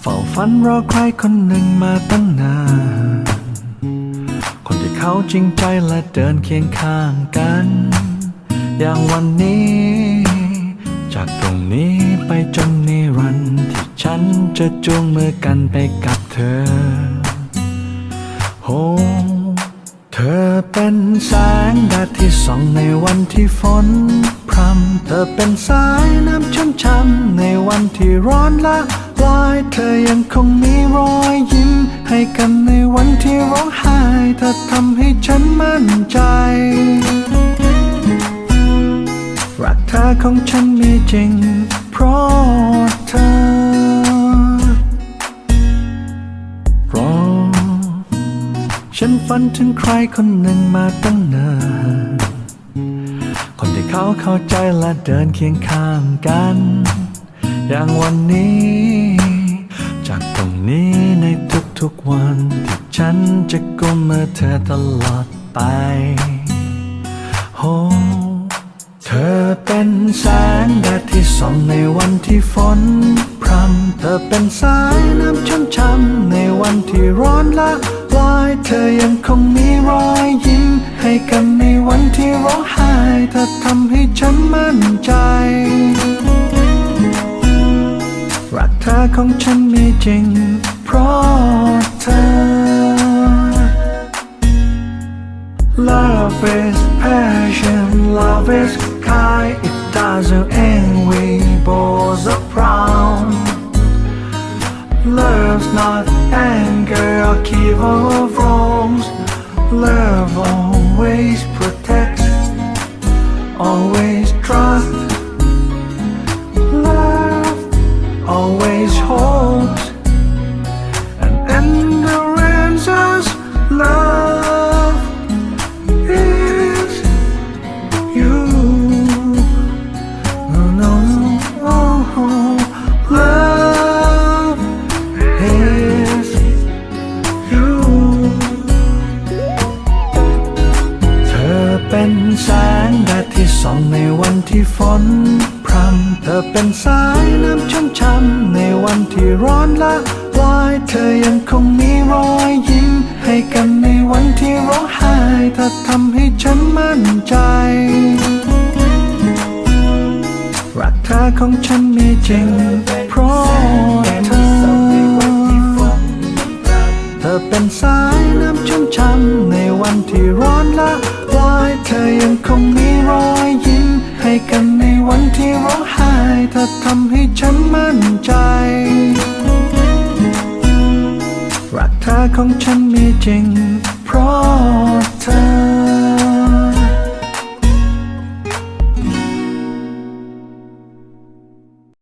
เฝ้าฝันรอใครคนหนึ่งมาตั้งนาน คนที่เขาจริงใจและเดินเคียงข้างกัน อย่างวันนี้ จากตรงนี้ไปจนนิรันดร์ที่ฉันจะจูงมือกันไปกับเธอโอ้เธอเป็นแสงแดดที่ส่องในวันที่ฝนพรำเธอเป็นสายน้ำชุ่มช่ำในวันที่ร้อนละ ลาย เธอยังคงมีรอยยิ้ม ให้กันในวันที่ร้องไห้ เธอทำให้ฉันมั่นใจ รักเธอของฉันมีจริง เพราะเธอเพราะฉันฝันถึงใครคนหนึ่งมาตั้งนานคนที่เขาเข้าใจและเดินเคียงข้างกัน อย่างวันนี้ จากตรงนี้ในทุกๆวัน ที่ฉันจะกุมมือเธอตลอดไปโอ้เธอเป็นแสงแดดที่ส่องในวันที่ฝนพรำเธอเป็นสายน้ำชุ่มช่ำในวันที่ร้อนละลายเธอยังคงมีรอยยิ้ม ให้กันในวันที่ร้องไห้เธอทำให้ฉันมั่นใจ ของฉันมีจริง เพราะเธอ Love is passion, love is sky, it doesn't end, we both are proud. Love's not anger or keep of wrongs. Love always protects, always holds and endurance us. Love is you. No, no, no. Love is you. เธอเป็นแสงแดดที่ส่องในวันที่ฝนพรำ เธอเป็นสายน้ำชุ่มช่ำในวันที่ร้อนละลายเธอยังคงมีรอยยิ้ม ให้กันในวันที่ร้องไห้เธอทำให้ฉันมั่นใจรักเธอของฉันมีจริง เพราะเธอ เธอเป็นสายน้ำชุ่มช่ำในวันที่ร้อนละลายเธอยังคงมี ฉันมั่นใจ รักเธอของฉันมีจริง เพราะ